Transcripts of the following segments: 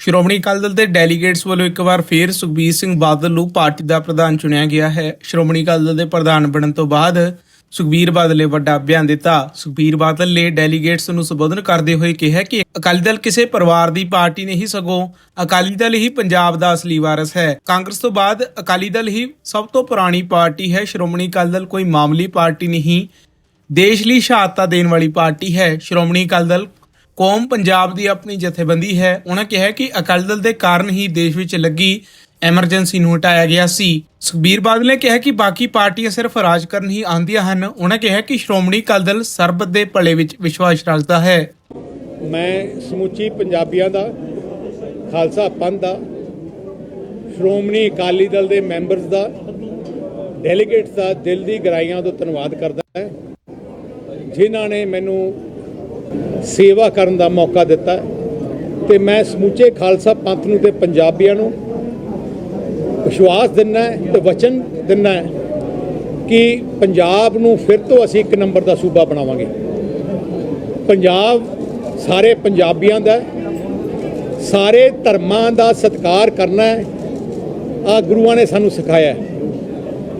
ਸ਼੍ਰੋਮਣੀ ਅਕਾਲੀ ਦਲ ਦੇ ਡੈਲੀਗੇਟਸ ਵੱਲੋਂ ਇੱਕ ਵਾਰ ਫੇਰ ਸੁਖਬੀਰ ਸਿੰਘ ਬਾਦਲ ਨੂੰ ਪਾਰਟੀ ਦਾ ਪ੍ਰਧਾਨ ਚੁਣਿਆ ਗਿਆ ਹੈ। ਸ਼੍ਰੋਮਣੀ ਅਕਾਲੀ ਦਲ ਦੇ ਪ੍ਰਧਾਨ ਬਣਨ ਤੋਂ ਬਾਅਦ ਸੁਖਬੀਰ ਬਾਦਲ ਨੇ ਵੱਡਾ ਬਿਆਨ ਦਿੱਤਾ। ਸੁਖਬੀਰ ਬਾਦਲ ਨੇ ਡੈਲੀਗੇਟਸ ਨੂੰ ਸੰਬੋਧਨ ਕਰਦੇ ਹੋਏ ਕਿਹਾ ਕਿ ਅਕਾਲੀ ਦਲ ਕਿਸੇ ਪਰਿਵਾਰ ਦੀ ਪਾਰਟੀ ਨਹੀਂ ਸਗੋਂ ਅਕਾਲੀ ਦਲ ਹੀ ਪੰਜਾਬ ਦਾ ਅਸਲੀ ਵਾਰਸ ਹੈ। ਕਾਂਗਰਸ ਤੋਂ ਬਾਅਦ ਅਕਾਲੀ ਦਲ ਹੀ ਸਭ ਤੋਂ ਪੁਰਾਣੀ ਪਾਰਟੀ ਹੈ। ਸ਼੍ਰੋਮਣੀ ਅਕਾਲੀ ਦਲ ਕੋਈ ਮਾਮੂਲੀ ਪਾਰਟੀ ਨਹੀਂ। ਦੇਸ਼ ਲਈ ਸ਼ਹਾਦਤਾਂ ਦੇਣ ਵਾਲੀ ਪਾਰਟੀ ਹੈ। ਸ਼੍ਰੋਮਣੀ ਅਕਾਲੀ ਦਲ ਕੌਮ ਪੰਜਾਬ ਦੀ ਆਪਣੀ ਜਥੇਬੰਦੀ ਹੈ। ਉਹਨਾਂ ਕਿਹਾ ਕਿ ਅਕਾਲੀ ਦਲ ਦੇ ਕਾਰਨ ਹੀ ਦੇਸ਼ ਵਿੱਚ ਲੱਗੀ ਐਮਰਜੈਂਸੀ ਨੂੰ ਹਟਾਇਆ ਗਿਆ ਸੀ। ਸੁਖਬੀਰ ਬਾਦਲ ਨੇ ਕਿਹਾ ਕਿ ਬਾਕੀ ਪਾਰਟੀਆਂ ਸਿਰਫ ਰਾਜ ਕਰਨ ਹੀ ਆਉਂਦੀਆਂ ਹਨ। ਉਹਨਾਂ ਕਿਹਾ ਕਿ ਸ਼੍ਰੋਮਣੀ ਅਕਾਲੀ ਦਲ ਸਰਬਤ ਦੇ ਭਲੇ ਵਿੱਚ ਵਿਸ਼ਵਾਸ ਰੱਖਦਾ ਹੈ। ਮੈਂ ਸਮੁੱਚੀ ਪੰਜਾਬੀਆਂ ਦਾ, ਖਾਲਸਾ ਪੰਥ ਦਾ, ਸ਼੍ਰੋਮਣੀ ਅਕਾਲੀ ਦਲ ਦੇ ਮੈਂਬਰਸ ਦਾ, ਡੈਲੀਗੇਟਸ ਦਾ ਦਿਲ ਦੀ ਗਹਿਰਾਈਆਂ ਤੋਂ ਧੰਨਵਾਦ ਕਰਦਾ ਹਾਂ। ਜਿਨ੍ਹਾਂ ਨੇ ਮੈਨੂੰ ਸੇਵਾ ਕਰਨ ਦਾ ਮੌਕਾ ਦਿੱਤਾ ਹੈ। ਤੇ ਮੈਂ ਸਮੁੱਚੇ ਖਾਲਸਾ ਪੰਥ ਨੂੰ ਤੇ ਪੰਜਾਬੀਆਂ ਨੂੰ ਵਿਸ਼ਵਾਸ ਦਿੰਦਾ ਹੈ ਤੇ ਵਚਨ ਦਿੰਦਾ ਕਿ ਪੰਜਾਬ ਨੂੰ ਫਿਰ ਤੋਂ ਅਸੀਂ ਇੱਕ ਨੰਬਰ ਦਾ ਸੂਬਾ ਬਣਾਵਾਂਗੇ। ਪੰਜਾਬ ਸਾਰੇ ਪੰਜਾਬੀਆਂ ਦਾ ਸਾਰੇ ਧਰਮਾਂ ਦਾ ਸਤਿਕਾਰ ਕਰਨਾ ਹੈ। ਆ ਗੁਰੂਆਂ ਨੇ ਸਾਨੂੰ ਸਿਖਾਇਆ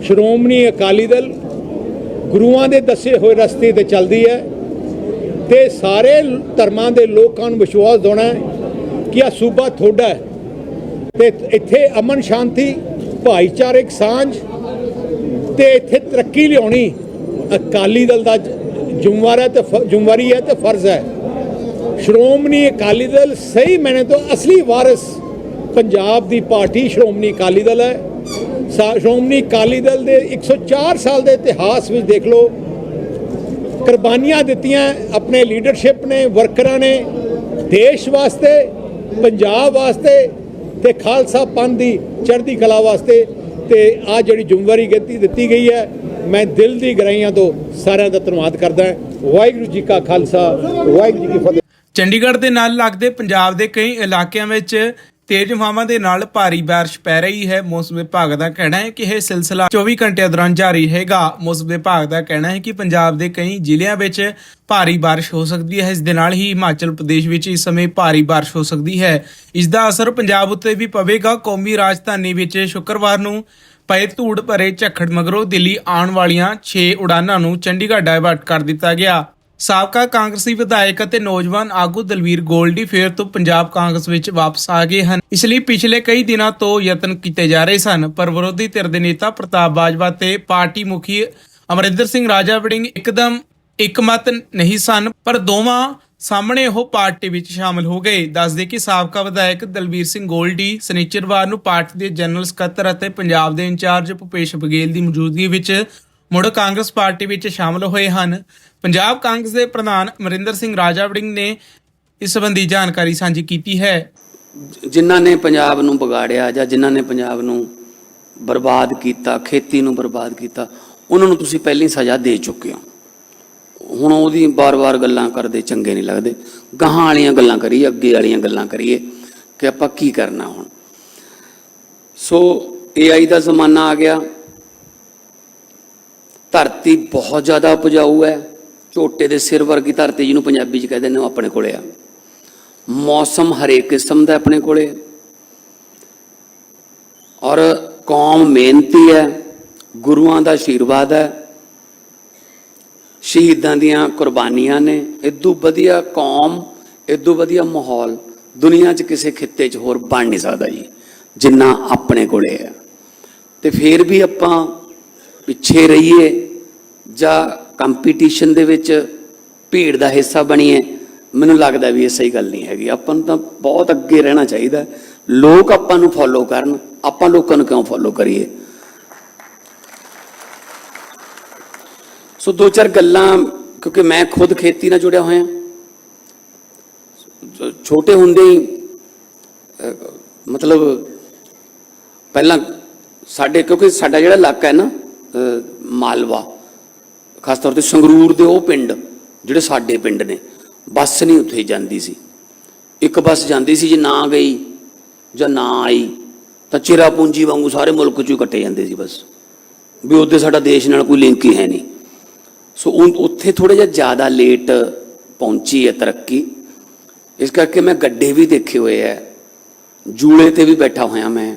ਸ਼੍ਰੋਮਣੀ ਅਕਾਲੀ ਦਲ ਗੁਰੂਆਂ ਦੇ ਦੱਸੇ ਹੋਏ ਰਸਤੇ ਤੇ ਚੱਲਦੀ ਹੈ। ਤੇ ਸਾਰੇ ਧਰਮਾਂ ਦੇ ਲੋਕਾਂ ਨੂੰ ਵਿਸ਼ਵਾਸ ਦਿਵਾਉਣਾ ਕਿ ਆ ਸੂਬਾ ਤੁਹਾਡਾ ਹੈ। ਤੇ ਇੱਥੇ ਅਮਨ ਸ਼ਾਂਤੀ, ਭਾਈਚਾਰਕ ਸਾਂਝ ਤੇ ਇੱਥੇ ਤਰੱਕੀ ਲਿਆਉਣੀ ਅਕਾਲੀ ਦਲ ਦਾ ਜ- ਜ਼ਿੰਮੇਵਾਰ ਹੈ ਤੇ ਫ- ਜ਼ਿੰਮੇਵਾਰੀ ਹੈ ਤੇ ਫਰਜ਼ ਹੈ। ਸ਼੍ਰੋਮਣੀ ਅਕਾਲੀ ਦਲ ਸਹੀ ਮੈਨੇ ਤੋਂ ਅਸਲੀ ਵਾਰਿਸ ਪੰਜਾਬ ਦੀ ਪਾਰਟੀ ਸ਼੍ਰੋਮਣੀ ਅਕਾਲੀ ਦਲ ਹੈ। ਸਾ- ਸ਼੍ਰੋਮਣੀ ਅਕਾਲੀ ਦਲ ਦੇ 104 ਸਾਲ ਦੇ ਇਤਿਹਾਸ ਵਿੱਚ ਦੇਖ ਲਓ ਕੁਰਬਾਨੀਆਂ ਦਿੱਤੀਆਂ ਆਪਣੇ ਲੀਡਰਸ਼ਿਪ ਨੇ ਵਰਕਰਾਂ ਨੇ, ਦੇਸ਼ ਵਾਸਤੇ, ਪੰਜਾਬ ਵਾਸਤੇ ਤੇ ਖਾਲਸਾ ਪੰਥ ਦੀ ਚੜ੍ਹਦੀ ਕਲਾ ਵਾਸਤੇ ਤੇ ਆ ਜਿਹੜੀ ਜ਼ਿੰਮੇਵਾਰੀ ਦਿੱਤੀ ਦਿੱਤੀ ਗਈ ਹੈ, ਮੈਂ ਦਿਲ ਦੀ ਗਹਿਰਾਈਆਂ ਤੋਂ ਸਾਰਿਆਂ ਦਾ ਧੰਨਵਾਦ ਕਰਦਾ ਵਾਹਿਗੁਰੂ ਜੀ ਕਾ ਖਾਲਸਾ, ਵਾਹਿਗੁਰੂ ਜੀ ਕੀ ਫਤਿਹ। ਚੰਡੀਗੜ੍ਹ ਦੇ ਨਾਲ ਲੱਗਦੇ ਪੰਜਾਬ ਦੇ ਕਈ ਇਲਾਕਿਆਂ ਵਿੱਚ ਤੇਜ਼ ਹਵਾਵਾਂ ਦੇ ਨਾਲ ਭਾਰੀ ਬਾਰਿਸ਼ ਪੈ ਰਹੀ ਹੈ। ਮੌਸਮ ਵਿਭਾਗ ਦਾ ਕਹਿਣਾ ਹੈ ਕਿ ਇਹ ਸਿਲਸਿਲਾ 24 ਘੰਟਿਆਂ ਦੌਰਾਨ ਜਾਰੀ ਰਹੇਗਾ। ਮੌਸਮ ਵਿਭਾਗ ਦਾ ਕਹਿਣਾ ਹੈ ਕਿ ਪੰਜਾਬ ਦੇ ਕਈ ਜ਼ਿਲ੍ਹਿਆਂ ਵਿੱਚ ਭਾਰੀ ਬਾਰਿਸ਼ ਹੋ ਸਕਦੀ ਹੈ। ਇਸ ਦੇ ਨਾਲ ਹੀ ਹਿਮਾਚਲ ਪ੍ਰਦੇਸ਼ ਵਿੱਚ ਇਸ ਸਮੇਂ ਭਾਰੀ ਬਾਰਿਸ਼ ਹੋ ਸਕਦੀ ਹੈ। ਇਸ ਦਾ ਅਸਰ ਪੰਜਾਬ ਉੱਤੇ ਵੀ ਪਵੇਗਾ। ਕੌਮੀ ਰਾਜਧਾਨੀ ਵਿੱਚ ਸ਼ੁੱਕਰਵਾਰ ਨੂੰ ਪਏ ਧੂੜ ਭਰੇ ਝੱਖੜ ਮਗਰੋਂ ਦਿੱਲੀ ਆਉਣ ਵਾਲੀਆਂ 6 ਉਡਾਨਾਂ ਨੂੰ ਚੰਡੀਗੜ੍ਹ ਡਾਇਵਰਟ ਕਰ ਦਿੱਤਾ ਗਿਆ। ਸਾਬਕਾ ਕਾਂਗਰਸੀ ਵਿਧਾਇਕ ਅਤੇ ਨੌਜਵਾਨ ਆਗੂ ਦਲਵੀਰ ਗੋਲਡੀ ਫੇਰ ਤੋਂ ਪੰਜਾਬ ਕਾਂਗਰਸ ਵਿੱਚ ਵਾਪਸ ਆ ਗਏ ਹਨ। ਇਸ ਲਈ ਪਿਛਲੇ ਕਈ ਦਿਨਾਂ ਤੋਂ ਯਤਨ ਕੀਤੇ ਜਾ ਰਹੇ ਸਨ, ਪਰ ਵਿਰੋਧੀ ਧਿਰ ਦੇ ਨੇਤਾ ਪ੍ਰਤਾਪ ਬਾਜਵਾ ਤੇ ਪਾਰਟੀ ਮੁਖੀ ਅਮਰਿੰਦਰ ਸਿੰਘ ਰਾਜਾ ਵੜਿੰਗ ਇੱਕਦਮ ਇਕਮਤ ਨਹੀਂ ਸਨ, ਪਰ ਦੋਵਾਂ ਸਾਹਮਣੇ ਉਹ ਪਾਰਟੀ ਵਿੱਚ ਸ਼ਾਮਲ ਹੋ ਗਏ। ਦੱਸਦੇ ਕਿ ਸਾਬਕਾ ਵਿਧਾਇਕ ਦਲਬੀਰ ਸਿੰਘ ਗੋਲਡੀ ਸਨੀਚਰਵਾਰ ਨੂੰ ਪਾਰਟੀ ਦੇ ਜਨਰਲ ਸਕੱਤਰ ਅਤੇ ਪੰਜਾਬ ਦੇ ਇੰਚਾਰਜ ਭੁਪੇਸ਼ ਬਗੇਲ ਦੀ ਮੌਜੂਦਗੀ ਵਿੱਚ ਮੁੜ ਕਾਂਗਰਸ ਪਾਰਟੀ ਵਿੱਚ ਸ਼ਾਮਲ ਹੋਏ ਹਨ। ਪੰਜਾਬ ਕਾਂਗਰਸ ਦੇ ਪ੍ਰਧਾਨ ਅਮਰਿੰਦਰ ਸਿੰਘ ਰਾਜਾ ਵੜਿੰਗ ਨੇ ਇਸ ਸੰਬੰਧੀ ਜਾਣਕਾਰੀ ਸਾਂਝੀ ਕੀਤੀ ਹੈ। ਜਿਨ੍ਹਾਂ ਨੇ ਪੰਜਾਬ ਨੂੰ ਵਿਗਾੜਿਆ ਜਾਂ ਜਿਨ੍ਹਾਂ ਨੇ ਪੰਜਾਬ ਨੂੰ ਬਰਬਾਦ ਕੀਤਾ, ਖੇਤੀ ਨੂੰ ਬਰਬਾਦ ਕੀਤਾ, ਉਹਨਾਂ ਨੂੰ ਤੁਸੀਂ ਪਹਿਲੀ ਸਜ਼ਾ ਦੇ ਚੁੱਕੇ ਹੋ। ਹੁਣ ਉਹਦੀ ਬਾਰ-ਬਾਰ ਗੱਲਾਂ ਕਰਦੇ, ਚੰਗੇ ਨਹੀਂ ਲੱਗਦੇ। ਗਾਹਾਂ ਵਾਲੀਆਂ ਗੱਲਾਂ ਕਰੀਏ, ਅੱਗੇ ਵਾਲੀਆਂ ਗੱਲਾਂ ਕਰੀਏ ਕਿ ਆਪਾਂ ਕੀ ਕਰਨਾ ਹੁਣ। ਸੋ AI ਦਾ ਜ਼ਮਾਨਾ ਆ ਗਿਆ। ਧਰਤੀ ਬਹੁਤ ਜ਼ਿਆਦਾ ਉਪਜਾਊ ਹੈ। ਝੋਟੇ ਦੇ ਸਿਰ ਵਰਗੀ ਧਰਤੀ ਜਿਹਨੂੰ ਪੰਜਾਬੀ 'ਚ ਕਹਿੰਦੇ ਨੇ ਉਹ ਆਪਣੇ ਕੋਲੇ ਆ। ਮੌਸਮ ਹਰੇਕ ਕਿਸਮ ਦਾ ਆਪਣੇ ਕੋਲੇ। ਔਰ ਕੌਮ ਮਿਹਨਤੀ ਹੈ, ਗੁਰੂਆਂ ਦਾ ਆਸ਼ੀਰਵਾਦ ਹੈ। ਸ਼ਹੀਦਾਂ ਦੀਆਂ ਕੁਰਬਾਨੀਆਂ ਨੇ। ਇਦੋਂ ਵਧੀਆ ਕੌਮ ਇਦੋਂ ਵਧੀਆ ਮਾਹੌਲ ਦੁਨੀਆ 'ਚ ਕਿਸੇ ਖਿੱਤੇ 'ਚ ਹੋਰ ਬਣ ਨਹੀਂ ਸਕਦਾ ਜੀ, ਜਿੰਨਾ ਆਪਣੇ ਕੋਲੇ ਹੈ ਤੇ ਫਿਰ ਵੀ ਆਪਾਂ ਪਿੱਛੇ ਰਹੀਏ ਜਾਂ ਕੰਪੀਟੀਸ਼ਨ ਦੇ ਵਿੱਚ ਭੀੜ ਦਾ ਹਿੱਸਾ ਬਣੀਏ, ਮੈਨੂੰ ਲੱਗਦਾ ਵੀ ਇਹ ਸਹੀ ਗੱਲ ਨਹੀਂ ਹੈਗੀ। ਆਪਾਂ ਨੂੰ ਤਾਂ ਬਹੁਤ ਅੱਗੇ ਰਹਿਣਾ ਚਾਹੀਦਾ ਲੋਕ ਆਪਾਂ ਨੂੰ ਫੋਲੋ ਕਰਨ, ਆਪਾਂ ਲੋਕਾਂ ਨੂੰ ਕਿਉਂ ਫੋਲੋ ਕਰੀਏ? ਸੋ ਦੋ ਚਾਰ ਗੱਲਾਂ, ਕਿਉਂਕਿ ਮੈਂ ਖੁਦ ਖੇਤੀ ਨਾਲ ਜੁੜਿਆ ਹੋਇਆ। ਛੋਟੇ ਹੁੰਦੇ ਹੀ ਮਤਲਬ ਪਹਿਲਾਂ ਸਾਡੇ, ਕਿਉਂਕਿ ਸਾਡਾ ਜਿਹੜਾ ਇਲਾਕਾ ਹੈ ਨਾ ਮਾਲਵਾ ਖਾਸ ਤੌਰ ਤੇ ਸੰਗਰੂਰ ਦੇ ਉਹ ਪਿੰਡ, ਜਿਹੜੇ ਸਾਡੇ ਪਿੰਡ ਨੇ, ਬੱਸ ਨਹੀਂ ਉੱਥੇ ਜਾਂਦੀ ਸੀ। ਇੱਕ ਬੱਸ ਜਾਂਦੀ ਸੀ ਜੇ ਨਾ ਗਈ ਜਾਂ ਨਾ ਆਈ, ਤਾਂ ਚਿਰਾ ਪੂੰਜੀ ਵਾਂਗੂ ਸਾਰੇ ਮੁਲਕ ਚੋਂ ਕੱਟੇ ਜਾਂਦੇ ਸੀ ਬਸ। ਵੀ ਉਹਦੇ ਸਾਡਾ ਦੇਸ਼ ਨਾਲ ਕੋਈ ਲਿੰਕ ਹੀ ਹੈ ਨਹੀਂ। ਸੋ ਉੱਥੇ ਥੋੜਾ ਜਿਹਾ ਜ਼ਿਆਦਾ ਲੇਟ ਪਹੁੰਚੀ ਹੈ ਤਰੱਕੀ। ਇਸ ਕਰਕੇ ਮੈਂ ਗੱਡੇ ਵੀ ਦੇਖੇ ਹੋਏ ਐ ਜੂਲੇ ਤੇ ਵੀ ਬੈਠਾ ਹੋਇਆ ਮੈਂ।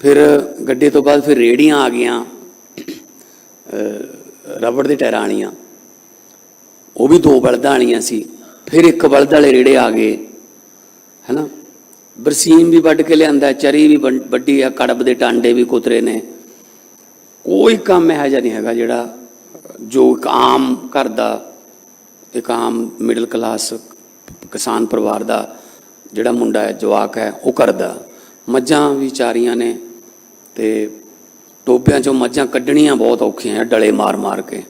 ਫਿਰ ਗੱਡੇ ਤੋਂ ਬਾਅਦ ਫਿਰ ਰੇੜੀਆਂ ਆ ਗਈਆਂ। ਰਬੜ ਦੇ ਟਾਇਰਾਂ ਵਾਲੀਆਂ ਉਹ ਵੀ ਦੋ ਬਲਦਾਂ ਵਾਲੀਆਂ ਸੀ। ਫਿਰ ਇੱਕ ਬਲਦ ਵਾਲੇ ਰੇੜੇ ਆ ਗਏ। ਹੈਨਾ? ਬਰਸੀਮ ਵੀ ਵੱਢ ਕੇ ਲਿਆਂਦਾ, ਚਰੀ ਵੀ ਵੰ- ਵੱਢੀ ਆ, ਕੜਬ ਦੇ ਟਾਂਡੇ ਵੀ ਕੁਤਰੇ ਨੇ। ਕੋਈ ਕੰਮ ਇਹੋ ਜਿਹਾ ਨਹੀਂ ਹੈਗਾ ਜਿਹੜਾ ਜੋ ਇੱਕ ਆਮ ਘਰ ਦਾ, ਇੱਕ ਆਮ ਮਿਡਲ ਕਲਾਸ ਕਿਸਾਨ ਪਰਿਵਾਰ ਦਾ ਜਿਹੜਾ ਮੁੰਡਾ ਹੈ, ਜਵਾਕ ਹੈ, ਉਹ ਕਰਦਾ। ਮੱਝਾਂ ਵੀ ਚਾਰੀਆਂ ਨੇ ਤੇ ਟੋਬਿਆਂ ਚੋਂ ਮੱਝਾਂ ਕੱਢਣੀਆਂ ਬਹੁਤ ਔਖੀਆਂ ਡਲੇ ਮਾਰ ਮਾਰ ਕੇ,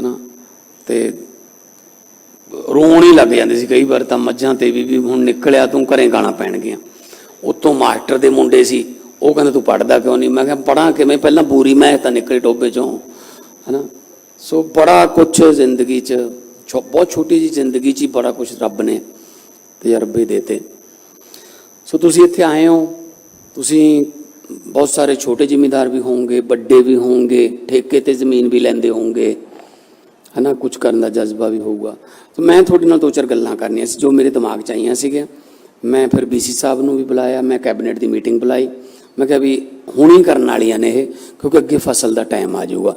ਹਨਾ? ਤੇ ਰੋਣ ਹੀ ਲੱਗ ਜਾਂਦੇ ਸੀ ਕਈ ਵਾਰ ਤਾਂ ਮੱਝਾਂ ਤੇ ਵੀ ਵੀ ਹੁਣ ਨਿਕਲਿਆ ਤੂੰ ਘਰੇ ਗਾਣਾ ਪੈਣਗੀਆਂ। ਉਤੋਂ ਮਾਸਟਰ ਦੇ ਮੁੰਡੇ ਸੀ, ਉਹ ਕਹਿੰਦੇ ਤੂੰ ਪੜਦਾ ਕਿਉਂ ਨਹੀਂ? ਮੈਂ ਕਿਹਾ ਪੜਾਂ ਕਿਵੇਂ? ਪਹਿਲਾਂ ਪੂਰੀ ਮੈਂ ਤਾਂ ਨਿਕਲੇ ਟੋਬੇ ਚੋਂ, ਹਨਾ? ਸੋ ਬੜਾ ਕੁਛ ਜ਼ਿੰਦਗੀ 'ਚ, ਛੋ- ਬਹੁਤ ਛੋਟੀ ਜੀ ਜ਼ਿੰਦਗੀ 'ਚ ਹੀ ਬੜਾ ਕੁਛ ਰੱਬ ਨੇ ਤਜਰਬੇ ਦੇਤੇ। ਸੋ ਤੁਸੀਂ ਇੱਥੇ ਆਏ ਹੋ, ਤੁਸੀਂ ਬਹੁਤ ਸਾਰੇ ਛੋਟੇ ਜ਼ਿਮੀਂਦਾਰ ਵੀ ਹੋਣਗੇ, ਵੱਡੇ ਵੀ ਹੋਵੋਗੇ ਠੇਕੇ ਤੇ ਜ਼ਮੀਨ ਵੀ ਲੈਂਦੇ ਹੋਵੋਗੇ ਹਨਾ ਕੁਝ ਕਰਨ ਦਾ ਜਜ਼ਬਾ ਵੀ ਹੋਊਗਾ। ਤਾਂ ਮੈਂ ਤੁਹਾਡੇ ਨਾਲ ਦੋ ਚਾਰ ਗੱਲਾਂ ਕਰਨੀਆਂ ਸੀ, ਜੋ ਮੇਰੇ ਦਿਮਾਗ 'ਚ ਆਈਆਂ ਸੀਗੀਆਂ। ਮੈਂ ਫਿਰ ਬੀਸੀ ਸਾਹਿਬ ਨੂੰ ਵੀ ਬੁਲਾਇਆ, ਮੈਂ ਕੈਬਨਿਟ ਦੀ ਮੀਟਿੰਗ ਬੁਲਾਈ। ਮੈਂ ਕਿਹਾ ਵੀ ਹੁਣੀ ਕਰਨ ਵਾਲੀਆਂ ਨੇ ਇਹ, ਕਿਉਂਕਿ ਅੱਗੇ ਫਸਲ ਦਾ ਟਾਈਮ ਆ ਜਾਊਗਾ।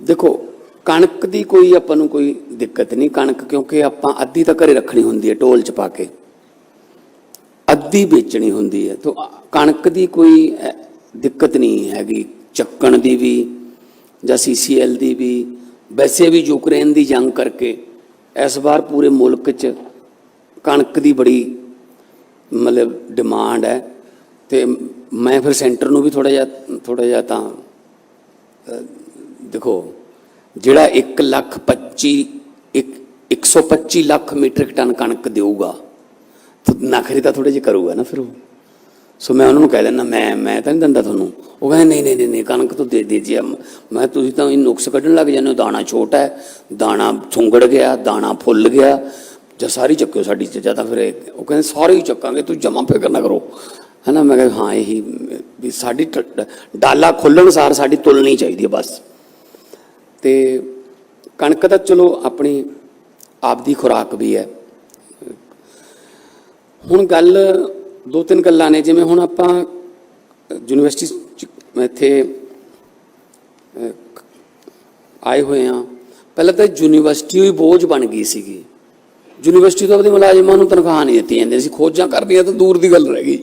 ਦੇਖੋ, ਕਣਕ ਦੀ ਕੋਈ ਆਪਾਂ ਨੂੰ ਕੋਈ ਦਿੱਕਤ ਨਹੀਂ, ਕਣਕ ਕਿਉਂਕਿ ਆਪਾਂ ਅੱਧੀ ਤਾਂ ਘਰੇ ਰੱਖਣੀ ਹੁੰਦੀ ਹੈ ਢੋਲ 'ਚ ਪਾ ਕੇ। ਅੱਧੀ ਵੇਚਣੀ ਹੁੰਦੀ ਹੈ ਤਾਂ ਕਣਕ ਦੀ ਕੋਈ ਦਿੱਕਤ ਨਹੀਂ ਹੈਗੀ। ਚੱਕਣ ਦੀ ਵੀ ਜਾਂ ਸੀਸੀਐਲ ਦੀ ਵੀ, ਵੈਸੇ ਵੀ ਯੂਕਰੇਨ ਦੀ ਜੰਗ ਕਰਕੇ ਇਸ ਵਾਰ ਪੂਰੇ ਮੁਲਕ 'ਚ ਕਣਕ ਦੀ ਬੜੀ ਮਤਲਬ ਡਿਮਾਂਡ ਹੈ ਤੇ ਮੈਂ ਫਿਰ ਸੈਂਟਰ ਨੂੰ ਵੀ ਥੋੜਾ ਜਿਹਾ ਥੋੜਾ ਜਿਹਾ ਤਾਂ ਦੇਖੋ, ਜਿਹੜਾ 1 ਲੱਖ 25 ਇੱਕ 125 ਲੱਖ ਮੀਟ੍ਰਿਕ ਟਨ ਕਣਕ ਦੇਊਗਾ। ਨਖਰੇ ਤਾਂ ਥੋੜੇ ਜਿਹੇ ਕਰੂਗਾ ਨਾ ਫਿਰ ਉਹ। ਸੋ ਮੈਂ ਉਹਨਾਂ ਨੂੰ ਕਹਿ ਦਿੰਦਾ, ਮੈਂ ਮੈਂ ਤਾਂ ਨਹੀਂ ਦਿੰਦਾ ਤੁਹਾਨੂੰ। ਉਹ ਕਹਿੰਦੇ, ਨਹੀਂ ਨਹੀਂ ਨਹੀਂ ਕਣਕ ਤੋਂ ਦੇ ਦੀਜੀਏ ਮੈਂ ਤੁਸੀਂ ਤਾਂ ਇਹ ਨੁਕਸ ਕੱਢਣ ਲੱਗ ਜਾਂਦੇ ਹੋ, ਦਾਣਾ ਛੋਟਾ ਹੈ, ਦਾਣਾ ਸੁੰਗੜ ਗਿਆ, ਦਾਣਾ ਫੁੱਲ ਗਿਆ। ਜਾਂ ਸਾਰੀ ਚੱਕਿਓ ਸਾਡੀ ਚ, ਜਾਂ ਤਾਂ ਫਿਰ ਉਹ ਕਹਿੰਦੇ, ਸਾਰੇ ਹੀ ਚੱਕਾਂਗੇ, ਤੂੰ ਜਮਾ ਫਿਕਰ ਨਾ ਕਰੋ। ਹਨਾ, ਮੈਂ ਕਿਹਾ, ਹਾਂ, ਇਹੀ ਵੀ ਸਾਡੀ ਟ- ਡਾਲਾ ਖੁੱਲਣ ਸਾਰ ਸਾਡੀ ਤੁਲਣੀ ਚਾਹੀਦੀ ਹੈ ਬਸ। ਤੇ ਕਣਕ ਤਾਂ ਚਲੋ ਆਪਣੀ ਆਪਦੀ ਖੁਰਾਕ ਵੀ ਹੈ। ਹੁਣ ਗੱਲ ਦੋ ਤਿੰਨ ਗੱਲਾਂ ਨੇ, ਜਿਵੇਂ ਹੁਣ ਆਪਾਂ ਯੂਨੀਵਰਸਿਟੀ ਚ ਇੱਥੇ ਆਏ ਹੋਏ ਆ ਪਹਿਲਾਂ ਤਾਂ ਯੂਨੀਵਰਸਿਟੀ ਹੀ ਬੋਝ ਬਣ ਗਈ ਸੀਗੀ। ਯੂਨੀਵਰਸਿਟੀ ਤੋਂ ਆਪਣੇ ਮੁਲਾਜ਼ਮਾਂ ਨੂੰ ਤਨਖਾਹ ਨਹੀਂ ਦਿੱਤੀ ਜਾਂਦੀ ਸੀ। ਖੋਜਾਂ ਕਰਨੀਆਂ ਤਾਂ ਦੂਰ ਦੀ ਗੱਲ ਰਹਿ ਗਈ।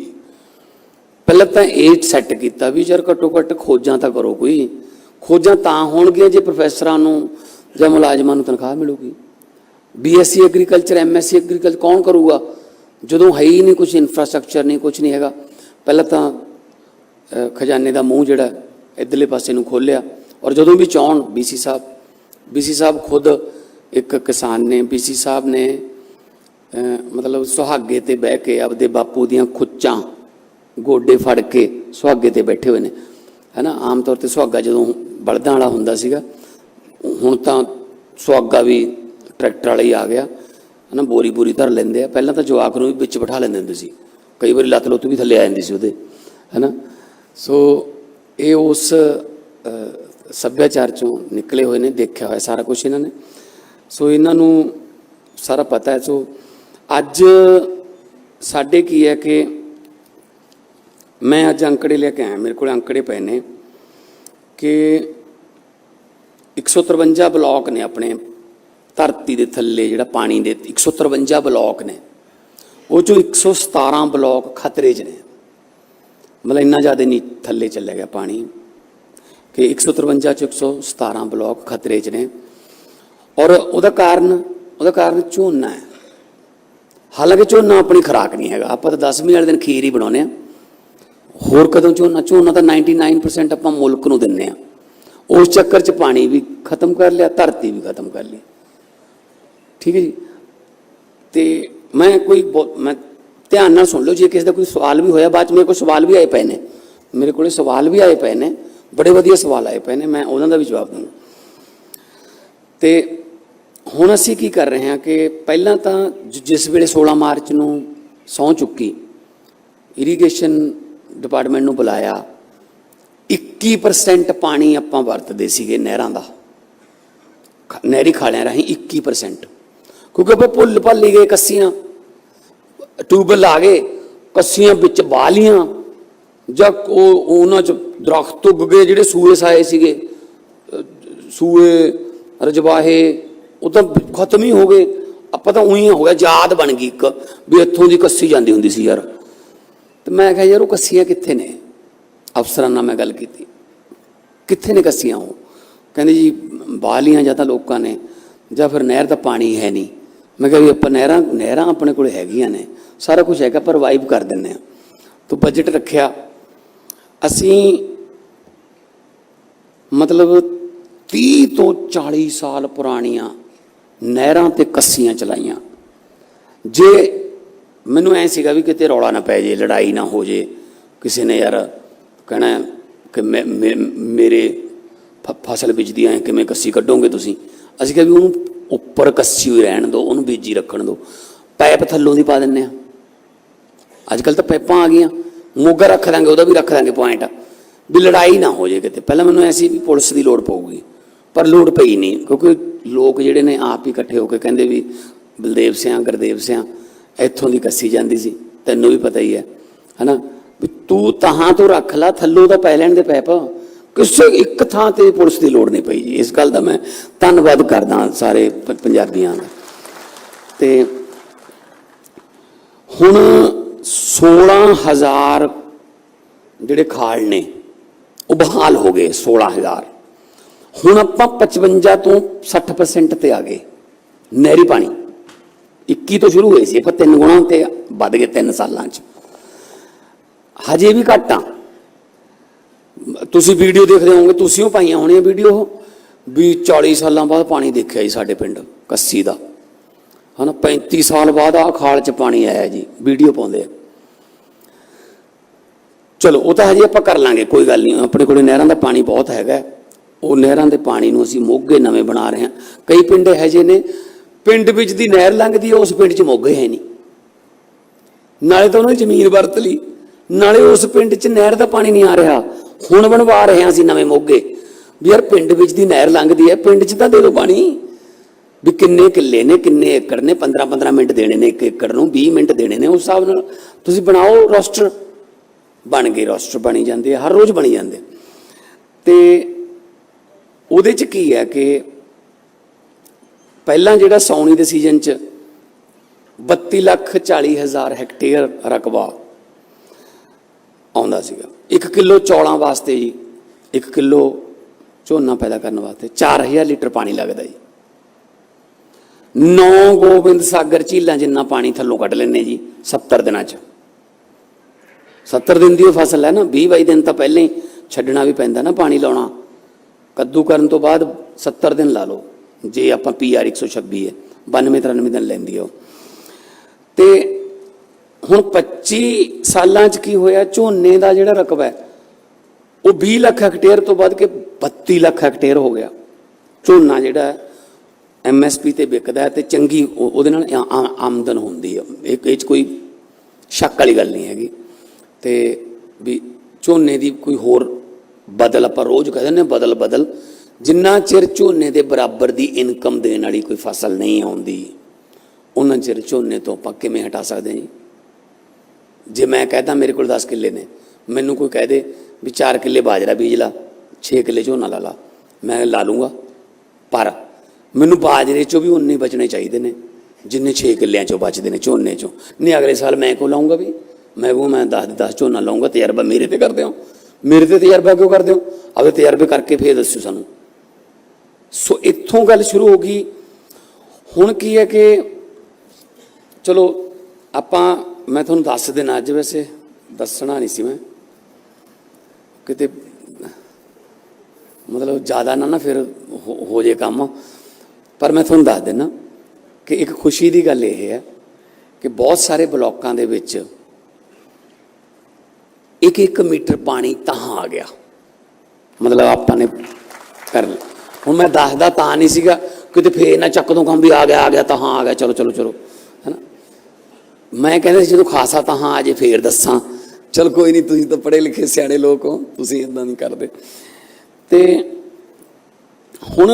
ਪਹਿਲਾਂ ਤਾਂ ਇਹ ਸੈੱਟ ਕੀਤਾ ਵੀ, ਯਾਰ ਘੱਟੋ ਘੱਟ ਖੋਜਾਂ ਤਾਂ ਕਰੋ ਕੋਈ। ਖੋਜਾਂ ਤਾਂ ਹੋਣਗੀਆਂ ਜੇ ਪ੍ਰੋਫੈਸਰਾਂ ਨੂੰ ਜਾਂ ਮੁਲਾਜ਼ਮਾਂ ਨੂੰ ਤਨਖਾਹ ਮਿਲੂਗੀ। ਬੀਐਸਸੀ ਐਗਰੀਕਲਚਰ ਐਮਐਸਸੀ ਐਗਰੀਕਲਚਰ ਕੌਣ ਕਰੂਗਾ? ਜਦੋਂ ਹੈ ਹੀ ਨਹੀਂ ਕੁਝ ਇਨਫਰਾਸਟ੍ਰਕਚਰ ਨਹੀਂ ਕੁਝ ਨਹੀਂ ਹੈਗਾ, ਪਹਿਲਾਂ ਤਾਂ ਖਜ਼ਾਨੇ ਦਾ ਮੂੰਹ ਜਿਹੜਾ ਇਧਰਲੇ ਪਾਸੇ ਨੂੰ ਖੋਲਿਆ ਔਰ ਜਦੋਂ ਵੀ ਚਾਹਣ ਬੀਸੀ ਸਾਹਿਬ ਬੀਸੀ ਸਾਹਿਬ ਖੁਦ ਇੱਕ ਕਿਸਾਨ ਨੇ ਬੀਸੀ ਸਾਹਿਬ ਨੇ ਮਤਲਬ ਸੁਹਾਗੇ ਤੇ ਬਹਿ ਕੇ ਆਪਦੇ ਬਾਪੂ ਦੀਆਂ ਖੁੱਚਾਂ ਗੋਡੇ ਫੜ ਕੇ ਸੁਹਾਗੇ ਤੇ ਬੈਠੇ ਹੋਏ ਨੇ। ਹੈਨਾ, ਆਮ ਤੌਰ ਤੇ ਸੁਹਾਗਾ ਜਦੋਂ ਬਲਦਾਂ ਵਾਲਾ ਹੁੰਦਾ ਸੀਗਾ, ਹੁਣ ਤਾਂ ਸੁਹਾਗਾ ਵੀ ਟਰੈਕਟਰ ਵਾਲਾ ਹੀ ਆ ਗਿਆ। ਹਨਾ, ਬੋਰੀ ਬੋਰੀ ਧਰ ਲੈਂਦੇ ਆ। ਪਹਿਲਾਂ ਤਾਂ ਜਵਾਕ ਨੂੰ ਵੀ ਵਿੱਚ ਬਿਠਾ ਲੈਂਦੇ ਹੁੰਦੇ ਸੀ। ਕਈ ਵਾਰੀ ਲੱਤ ਲੁੱਤ ਵੀ ਥੱਲੇ ਆ ਜਾਂਦੀ ਸੀ ਉਹਦੇ, ਹਨਾ। ਸੋ ਇਹ ਉਸ ਸੱਭਿਆਚਾਰ ਚੋਂ ਨਿਕਲੇ ਹੋਏ ਨੇ, ਦੇਖਿਆ ਹੋਇਆ ਸਾਰਾ ਕੁਝ ਇਹਨਾਂ ਨੇ। ਸੋ ਇਹਨਾਂ ਨੂੰ ਸਾਰਾ ਪਤਾ ਹੈ। ਸੋ ਅੱਜ ਸਾਡੇ ਕੀ ਹੈ ਕਿ ਮੈਂ ਅੱਜ ਅੰਕੜੇ ਲੈ ਕੇ ਆਇਆ। ਮੇਰੇ ਕੋਲ ਅੰਕੜੇ ਪਏ ਨੇ ਕਿ 153 ਬਲਾਕ ਨੇ ਆਪਣੇ ਧਰਤੀ ਦੇ ਥੱਲੇ ਜਿਹੜਾ ਪਾਣੀ ਦੇ 153 ਬਲਾਕ ਨੇ, ਉਹ ਚੋਂ 117 ਬਲਾਕ ਖਤਰੇ 'ਚ ਨੇ। ਮਤਲਬ ਇੰਨਾ ਜ਼ਿਆਦਾ ਨਹੀਂ ਥੱਲੇ ਚੱਲਿਆ ਗਿਆ ਪਾਣੀ ਕਿ 153 ਚ 117 ਬਲਾਕ ਖਤਰੇ 'ਚ ਨੇ। ਔਰ ਉਹਦਾ ਕਾਰਨ ਉਹਦਾ ਕਾਰਨ ਝੋਨਾ ਹੈ। ਹਾਲਾਂਕਿ ਝੋਨਾ ਆਪਣੀ ਖੁਰਾਕ ਨਹੀਂ ਹੈਗਾ। ਆਪਾਂ ਤਾਂ 10ਵੀਂ ਵਾਲੇ ਦਿਨ ਖੀਰ ਹੀ ਬਣਾਉਂਦੇ ਆ ਹੋਰ ਕਦੋਂ ਝੋਨਾ? ਝੋਨਾ ਤਾਂ 99% ਆਪਾਂ ਮੁਲਕ ਨੂੰ ਦਿੰਨੇ ਆ ਉਸ ਚੱਕਰ 'ਚ ਪਾਣੀ ਵੀ ਖਤਮ ਕਰ ਲਿਆ, ਧਰਤੀ ਵੀ ਖਤਮ ਕਰ ਲਈ। ਠੀਕ ਹੈ ਜੀ? ਤੇ ਮੈਂ ਕੋਈ ਬਹੁ- ਮੈਂ ਧਿਆਨ ਨਾਲ ਸੁਣ ਲਓ, ਜੇ ਕਿਸੇ ਦਾ ਕੋਈ ਸਵਾਲ ਵੀ ਹੋਇਆ, ਬਾਅਦ ਚ ਮੇਰੇ ਕੋਲ ਸਵਾਲ ਵੀ ਆਏ ਪਏ ਨੇ। ਮੇਰੇ ਕੋਲੇ ਸਵਾਲ ਵੀ ਆਏ ਪਏ ਨੇ, ਬੜੇ ਵਧੀਆ ਸਵਾਲ ਆਏ ਪਏ ਨੇ, ਮੈਂ ਉਹਨਾਂ ਦਾ ਵੀ ਜਵਾਬ ਦੂੰਗਾ ਤੇ ਹੁਣ ਅਸੀਂ ਕੀ ਕਰ ਰਹੇ ਹਾਂ ਕਿ ਪਹਿਲਾਂ ਤਾਂ ਜ- ਜਿਸ ਵੇਲੇ 16 ਮਾਰਚ ਨੂੰ ਸਹੁੰ ਚੁੱਕੀ ਇਰੀਗੇਸ਼ਨ ਡਿਪਾਰਟਮੈਂਟ ਨੂੰ ਬੁਲਾਇਆ 21% ਪਾਣੀ ਆਪਾਂ ਵਰਤਦੇ ਸੀਗੇ ਨਹਿਰਾਂ ਦਾ, ਖ- ਨਹਿਰੀ ਖਾਲਿਆਂ ਰਾਹੀਂ 21% ਕਿਉਂਕਿ ਆਪਾਂ ਭੁੱਲ ਭੱਲ ਹੀ ਗਏ ਕੱਸੀਆਂ ਟਿਊਬਲ ਆ ਗਏ, ਕੱਸੀਆਂ ਵਿੱਚ ਬਾਹ ਲੀਆਂ ਜਾਂ ਉਹ ਉਹਨਾਂ ਚ ਦਰਖਤ ਉੱਗ ਗਏ ਜਿਹੜੇ ਸੂਏ ਸਾਏ ਸੀਗੇ। ਸੂਏ, ਰਜਵਾਹੇ, ਉਹ ਤਾਂ ਖਤਮ ਹੀ ਹੋ ਗਏ। ਆਪਾਂ ਤਾਂ ਉਹੀ ਹੋ ਗਿਆ, ਯਾਦ ਬਣ ਗਈ ਇੱਕ, ਵੀ ਇੱਥੋਂ ਦੀ ਕੱਸੀ ਜਾਂਦੀ ਹੁੰਦੀ ਸੀ ਯਾਰ। ਤੇ ਮੈਂ ਕਿਹਾ ਯਾਰ, ਉਹ ਕੱਸੀਆਂ ਕਿੱਥੇ ਨੇ? ਅਫਸਰਾਂ ਨਾਲ ਮੈਂ ਗੱਲ ਕੀਤੀ। ਕਿੱਥੇ ਨੇ ਕੱਸੀਆਂ ਉਹ? ਕਹਿੰਦੇ ਜੀ ਬਾਲੀਆਂ ਜਾਂ ਤਾਂ ਲੋਕਾਂ ਨੇ, ਜਾਂ ਫਿਰ ਨਹਿਰ ਦਾ ਪਾਣੀ ਹੈ ਨਹੀਂ। ਮੈਂ ਕਿਹਾ ਵੀ ਆਪਾਂ ਨਹਿਰਾਂ ਨਹਿਰਾਂ ਆਪਣੇ ਕੋਲ ਹੈਗੀਆਂ ਨੇ, ਸਾਰਾ ਕੁਝ ਹੈਗਾ ਪਰ ਵਾਈਬ ਕਰ ਦਿੰਨੇ ਆ ਤੋ ਬਜਟ ਰੱਖਿਆ। ਅਸੀਂ ਮਤਲਬ 30 ਤੋਂ 40 ਸਾਲ ਪੁਰਾਣੀਆਂ ਨਹਿਰਾਂ ਤੇ ਕੱਸੀਆਂ ਚਲਾਈਆਂ। ਜੇ ਮੈਨੂੰ ਐ ਸੀਗਾ ਵੀ ਕਿਤੇ ਰੌਲਾ ਨਾ ਪੈ ਜੇ, ਲੜਾਈ ਨਾ ਹੋ ਜੇ, ਕਿਸੇ ਨੇ ਯਾਰ ਕਹਿਣਾ ਕਿ ਮੈਂ- ਮੇ- ਮੇਰੇ ਫ- ਫਸਲ ਬੀਜਦੀ ਐ ਕਿਵੇਂ ਕੱਸੀ ਕੱਢੋਗੇ ਤੁਸੀਂ? ਅਸੀਂ ਕਿਹਾ ਵੀ ਉਹਨੂੰ ਉੱਪਰ ਕੱਸੀ ਹੋਈ ਰਹਿਣ ਦਿਓ ਉਹਨੂੰ ਬੀਜੀ ਰੱਖਣ ਦਿਓ ਪਾਈਪ ਥੱਲੋਂ ਦੀ ਪਾ ਦਿੰਨੇ ਆ। ਅੱਜ ਕੱਲ ਤਾਂ ਪਾਈਪਾਂ ਆ ਗਈਆਂ। ਮੋਗਾ ਰੱਖ ਦਾਂਗੇ, ਉਹਦਾ ਵੀ ਰੱਖ ਦਾਂਗੇ ਪੁਆਇੰਟ ਵੀ ਲੜਾਈ ਨਾ ਹੋ ਜੇ ਕਿਤੇ। ਪਹਿਲਾਂ ਮੈਨੂੰ ਐਸੀ ਵੀ ਪੁਲਿਸ ਦੀ ਲੋੜ ਪਊਗੀ। ਪਰ ਲੋੜ ਪਈ ਨਹੀਂ, ਕਿਉਂਕਿ ਲੋਕ ਜਿਹੜੇ ਨੇ ਆਪ ਹੀ ਇਕੱਠੇ ਹੋ ਕੇ ਕਹਿੰਦੇ ਵੀ ਬਲਦੇਵ ਸਿਆਂ, ਗੁਰਦੇਵ ਸਿਆਂ, ਇੱਥੋਂ ਦੀ ਕੱਸੀ ਜਾਂਦੀ ਸੀ। ਤੈਨੂੰ ਵੀ ਪਤਾ ਹੀ ਹੈ। ਹਨਾ? ਵੀ ਤੂੰ ਤਹਾਂ ਤੋਂ ਰੱਖ ਲੈ, ਥੱਲੋਂ ਤਾਂ ਪੈ ਲੈਣ ਦੇ ਪੈਪ ਕਿਸੇ ਇੱਕ ਥਾਂ ਤੇ ਪੁਲਿਸ ਦੀ ਲੋੜ ਨਹੀਂ ਪਈ ਜੀ। ਇਸ ਗੱਲ ਦਾ ਮੈਂ ਧੰਨਵਾਦ ਕਰਦਾ ਸਾਰੇ ਪੰਜਾਬੀਆਂ ਦਾ। ਤੇ ਹੁਣ 16000 ਜਿਹੜੇ ਖਾਲ ਨੇ, ਉਹ ਬਹਾਲ ਹੋ ਗਏ 16000 ਹੁਣ ਆਪਾਂ 55 ਤੋਂ 60% ਤੇ ਆ ਗਏ, ਨਹਿਰੀ ਪਾਣੀ। 21 ਤੋਂ ਸ਼ੁਰੂ ਹੋਏ ਸੀ, ਆਪਾਂ ਤਿੰਨ ਗੁਣਾ ਤੇ ਵੱਧ ਗਏ ਤਿੰਨ ਸਾਲਾਂ 'ਚ। ਹਜੇ ਵੀ ਘੱਟ ਆ। ਤੁਸੀਂ ਵੀਡੀਓ ਦੇਖਦੇ ਹੋਵੋਗੇ, ਤੁਸੀਂ ਉਹ ਪਾਈਆਂ ਹੋਣੀਆਂ ਵੀਡੀਓ ਵੀ 40 ਸਾਲਾਂ ਬਾਅਦ ਪਾਣੀ ਦੇਖਿਆ ਜੀ ਸਾਡੇ ਪਿੰਡ, ਕੱਸੀ ਦਾ। ਹਨਾ 35 ਸਾਲ ਬਾਅਦ ਆ ਖਾਲ 'ਚ ਪਾਣੀ ਆਇਆ ਜੀ, ਵੀਡੀਓ ਪਾਉਂਦੇ ਆ। ਚਲੋ, ਉਹ ਤਾਂ ਹਜੇ ਆਪਾਂ ਕਰ ਲਾਂਗੇ, ਕੋਈ ਗੱਲ ਨਹੀਂ। ਆਪਣੇ ਕੋਲੇ ਨਹਿਰਾਂ ਦਾ ਪਾਣੀ ਬਹੁਤ ਹੈਗਾ। ਉਹ ਨਹਿਰਾਂ ਦੇ ਪਾਣੀ ਨੂੰ ਅਸੀਂ ਮੋਗੇ ਨਵੇਂ ਬਣਾ ਰਹੇ ਹਾਂ। ਕਈ ਪਿੰਡ ਇਹੋ ਜਿਹੇ ਨੇ, ਪਿੰਡ ਵਿੱਚ ਦੀ ਨਹਿਰ ਲੰਘਦੀ ਹੈ ਉਸ ਪਿੰਡ 'ਚ ਮੋਗੇ ਹੈ ਨਹੀਂ। ਨਾਲੇ ਤਾਂ ਉਹਨਾਂ ਦੀ ਜ਼ਮੀਨ ਵਰਤ ਲਈ। ਨਾਲੇ ਉਸ ਪਿੰਡ 'ਚ ਨਹਿਰ ਦਾ ਪਾਣੀ ਨਹੀਂ ਆ ਰਿਹਾ। ਹੁਣ ਬਣਵਾ ਰਹੇ ਹਾਂ ਅਸੀਂ ਨਵੇਂ ਮੋਗੇ। ਵੀ ਯਾਰ ਪਿੰਡ ਵਿੱਚ ਦੀ ਨਹਿਰ ਲੰਘਦੀ ਹੈ, ਪਿੰਡ 'ਚ ਤਾਂ ਦੇ ਦਿਓ ਪਾਣੀ। ਵੀ ਕਿੰਨੇ ਕਿੱਲੇ ਨੇ, ਕਿੰਨੇ ਏਕੜ ਨੇ 15 15 ਮਿੰਟ ਦੇਣੇ ਨੇ ਇੱਕ ਏਕੜ ਨੂੰ 20 ਮਿੰਟ ਦੇਣੇ ਨੇ, ਉਸ ਹਿਸਾਬ ਨਾਲ ਤੁਸੀਂ ਬਣਾਓ ਰੋਸਟਰ। ਬਣ ਗਏ, ਰੋਸਟਰ ਬਣੀ ਜਾਂਦੇ ਹਰ ਰੋਜ਼ ਬਣੀ ਜਾਂਦੇ। ਤੇ ਉਹਦੇ 'ਚ ਕੀ ਹੈ ਕਿ ਪਹਿਲਾਂ ਜਿਹੜਾ ਸੌਣੀ ਦੇ ਸੀਜ਼ਨ 'ਚ 32 ਲੱਖ 40 ਹਜ਼ਾਰ ਹੈਕਟੇਅਰ ਰਕਬਾ ਆਉਂਦਾ ਸੀਗਾ। 1 ਕਿਲੋ ਚੌਲਾਂ ਵਾਸਤੇ ਜੀ 1 ਕਿਲੋ ਝੋਨਾ ਪੈਦਾ ਕਰਨ ਵਾਸਤੇ 4000 ਲੀਟਰ ਪਾਣੀ ਲੱਗਦਾ ਜੀ। ਨੌ ਗੋਬਿੰਦ ਸਾਗਰ ਝੀਲਾਂ ਜਿੰਨਾ ਪਾਣੀ ਥੱਲੋਂ ਕੱਢ ਲੈਨੇ ਜੀ 70 ਦਿਨਾਂ 'ਚ। 70 ਦਿਨ ਦੀ ਉਹ ਫਸਲ ਹੈ ਨਾ 20 22 ਦਿਨ ਤਾਂ ਪਹਿਲਾਂ ਹੀ ਛੱਡਣਾ ਵੀ ਪੈਂਦਾ ਨਾ ਪਾਣੀ ਲਾਉਣਾ। ਕੱਦੂ ਕਰਨ ਤੋਂ ਬਾਅਦ 70 ਦਿਨ ਲਾ ਲਓ, ਜੇ ਆਪਾਂ ਪੀਆਰ 126 ਹੈ 92 93 ਦਿਨ ਲੈਂਦੀ ਹੈ ਉਹ। ਤੇ ਹੁਣ 25 ਸਾਲਾਂ 'ਚ ਕੀ ਹੋਇਆ? ਝੋਨੇ ਦਾ ਜਿਹੜਾ ਰਕਬਾ ਹੈ, ਉਹ 20 ਲੱਖ ਹੈਕਟੇਅਰ ਤੋਂ ਵੱਧ ਕੇ 32 ਲੱਖ ਹੈਕਟੇਅਰ ਹੋ ਗਿਆ। ਝੋਨਾ ਜਿਹੜਾ ਹੈ ਐਮਐਸਪੀ ਤੇ ਵਿਕਦਾ ਹੈ ਤੇ ਚੰਗੀ ਉਹ- ਉਹਦੇ ਨਾਲ ਆਮਦਨ ਹੁੰਦੀ ਹੈ ਇਹ ਇਹ 'ਚ ਕੋਈ ਸ਼ੱਕ ਵਾਲੀ ਗੱਲ ਨਹੀਂ ਹੈਗੀ। ਤੇ ਵੀ ਝੋਨੇ ਦੀ ਕੋਈ ਹੋਰ ਬਦਲ ਆਪਾਂ ਰੋਜ਼ ਕਹਿੰਦੇ ਨੇ ਬਦਲ ਬਦਲ। ਜਿੰਨਾ ਚਿਰ ਝੋਨੇ ਦੇ ਬਰਾਬਰ ਦੀ ਇਨਕਮ ਦੇਣ ਵਾਲੀ ਕੋਈ ਫਸਲ ਨਹੀਂ ਆਉਂਦੀ, ਉਹਨਾਂ ਚਿਰ ਝੋਨੇ ਤੋਂ ਆਪਾਂ ਕਿਵੇਂ ਹਟਾ ਸਕਦੇ ਹਾਂ ਜੀ? ਜੇ ਮੈਂ ਕਹਦਾ ਮੇਰੇ ਕੋਲ 10 ਕਿੱਲੇ ਨੇ, ਮੈਨੂੰ ਕੋਈ ਕਹਿ ਦੇ ਵੀ 4 ਕਿੱਲੇ ਬਾਜਰਾ ਬੀਜ ਲਾ 6 ਕਿੱਲੇ ਝੋਨਾ ਲਾ ਲਾ, ਮੈਂ ਲਾ ਲੂੰਗਾ। ਪਰ ਮੈਨੂੰ ਬਾਜਰੇ ਚੋਂ ਵੀ ਉਨੇ ਬਚਣੇ ਚਾਹੀਦੇ ਨੇ, ਜਿੰਨੇ 6 ਕਿੱਲਿਆਂ ਚੋਂ ਬਚਦੇ ਨੇ ਝੋਨੇ ਚੋਂ। ਨਹੀਂ, ਅਗਲੇ ਸਾਲ ਮੈਂ ਕੋ ਲਾਉਂਗਾ ਵੀ? ਮੈਂ ਕੋ ਮੈਂ 10 10 ਝੋਨਾ ਲਾਉਂਗਾ ਤਜਰਬਾ ਮੇਰੇ ਤੇ ਕਰਦੇ ਹੋ। ਮੇਰੇ ਤੇ ਤਜਰਬਾ ਕਿਉਂ ਕਰਦੇ ਹੋ? ਆਪੇ ਤਜਰਬੇ ਕਰਕੇ ਫੇਰ ਦੱਸਿਓ ਸਾਨੂੰ। ਸੋ ਇੱਥੋਂ ਗੱਲ ਸ਼ੁਰੂ ਹੋ ਗਈ। ਹੁਣ ਕੀ ਹੈ ਕਿ ਚਲੋ ਆਪਾਂ ਮੈਂ ਤੁਹਾਨੂੰ ਦੱਸ ਦੇਣਾ ਅੱਜ ਵੈਸੇ, ਦੱਸਣਾ ਨਹੀਂ ਸੀ ਮੈਂ। ਕਿਤੇ, ਮਤਲਬ ਜ਼ਿਆਦਾ ਨਾ ਨਾ ਫਿਰ ਹੋ ਜੇ ਕੰਮ। ਪਰ ਮੈਂ ਤੁਹਾਨੂੰ ਦੱਸ ਦੇਣਾ ਕਿ ਇੱਕ ਖੁਸ਼ੀ ਦੀ ਗੱਲ ਇਹ ਹੈ ਕਿ ਬਹੁਤ ਸਾਰੇ ਬਲਾਕਾਂ ਦੇ ਵਿੱਚ ਇੱਕ ਇੱਕ ਮੀਟਰ ਪਾਣੀ ਤਾਂ ਆ ਗਿਆ। ਮਤਲਬ ਆਪਾਂ ਨੇ ਕਰ ਲਿਆ। ਹੁਣ ਮੈਂ ਦੱਸਦਾ ਤਾਂ ਨਹੀਂ ਸੀਗਾ, ਕਿਤੇ ਫੇਰ ਨਾ ਚੱਕ ਦੋ ਕੰਮ ਵੀ ਆ ਗਿਆ ਆ ਗਿਆ ਤਾਂ ਹਾਂ ਆ ਗਿਆ, ਚਲੋ ਚਲੋ ਚਲੋ। ਮੈਂ ਕਹਿੰਦਾ ਸੀ, ਜਦੋਂ ਖਾਸਾ ਤਾਂ ਹਾਂ, ਅਜੇ ਫੇਰ ਦੱਸਾਂ। ਚਲ ਕੋਈ ਨਹੀਂ, ਤੁਸੀਂ ਤਾਂ ਪੜ੍ਹੇ ਲਿਖੇ ਸਿਆਣੇ ਲੋਕ ਹੋ, ਤੁਸੀਂ ਇਦਾਂ ਨਹੀਂ ਕਰਦੇ। ਤੇ ਹੁਣ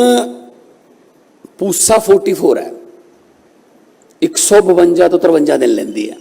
ਪੂਸਾ 44 ਹੈ। 152 ਤੋਂ 53 ਦਿਨ ਲੈਂਦੀ ਹੈ।